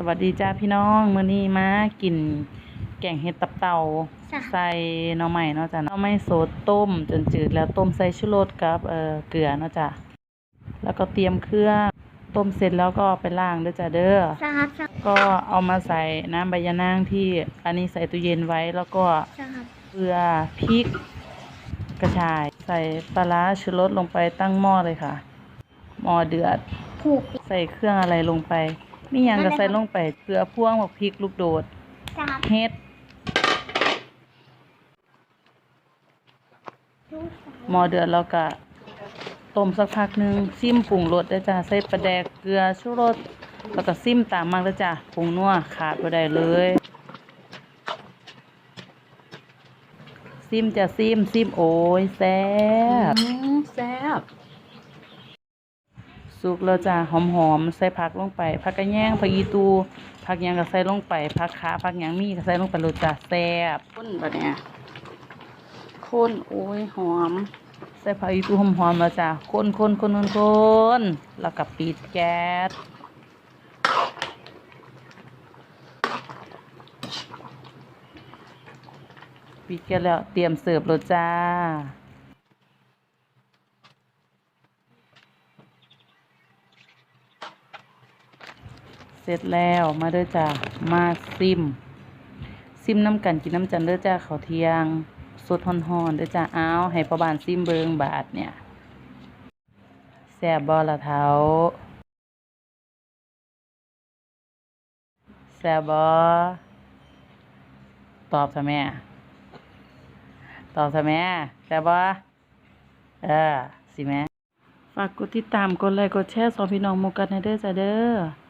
สวัสดีจ้าพี่น้องมื้อนี้มากินแกงเห็ดตับเต่าจ้ะใส่หน่อไม้เนาะจ้ะหน่อไม้สดต้ม จนจืดแล้วต้มใส่ชูรสกับเอ่อเกลือเนาะจ้ะแล้วก็เตรียมเครื่องต้มเสร็จแล้วก็ไปล้างเด้อจ้ะเด้อจ้าครับจ้าก็เอามาใส่น้ำใบยะนางที่อันนี้ใส่ตู้เย็นไว้แล้วก็จ้าครับเกลือพริกกระชาย ใส่ปลาร้าชูรสลงไปตั้งหม้อเลยค่ะหม้อเดือดผูกใส่เครื่องอะไรลงไป มีหยังก็ใส่ลงไปเกลือพ่วงบักพริกลูกโดดจ้าครับเฮ็ดลูกสาวหม้อเดือดแล้วก็ต้มสักพักหนึงซิมปรุงรสได้อจ้ะใส่ปลาแดกเกลือชูรสแล้วก็ซิมตามมากแล้วจ้ะปรุงนัวขาดบ่ได้เลยซิมจะซิมซิมโอ้ยแซ่บแซ่บ สุกแล้วจ้ะหอมๆใส่ผักลงไปผักกระแยงผักอีตูผักหยังก็ใส่ลงไปผักขาผักหยังมีก็ใส่ลงไปโลดจ้ะแซ่บข้นบัดเนี้ยข้นโอ้ยหอม ใส่ผักอีตูหอมๆแล้วจ้ะข้นคนคนคนคนแล้วก็ปิดแก๊สปิดแก๊สแล้วเตรียมเสิร์ฟแล้วจ้า ร็จแล้วมาเด้อจ้ามาซิม ซิมน้ำกันกินน้ำจันเด้อจ้าเขาวเทียงสดฮอนๆเด้อจ้าอ้าวให้พ่อบานซิมเบิงบาทเนี่ยแซ่บบ่ละเท้าแซ่บบ่ตอบซะแม่ตอบซะแม่แซ่บบ่เออสิแม่ฝากกดติดตามกดไลค์กดแชร์สองพี่น้องหมู่กันให้เด้อจ้าเด้อ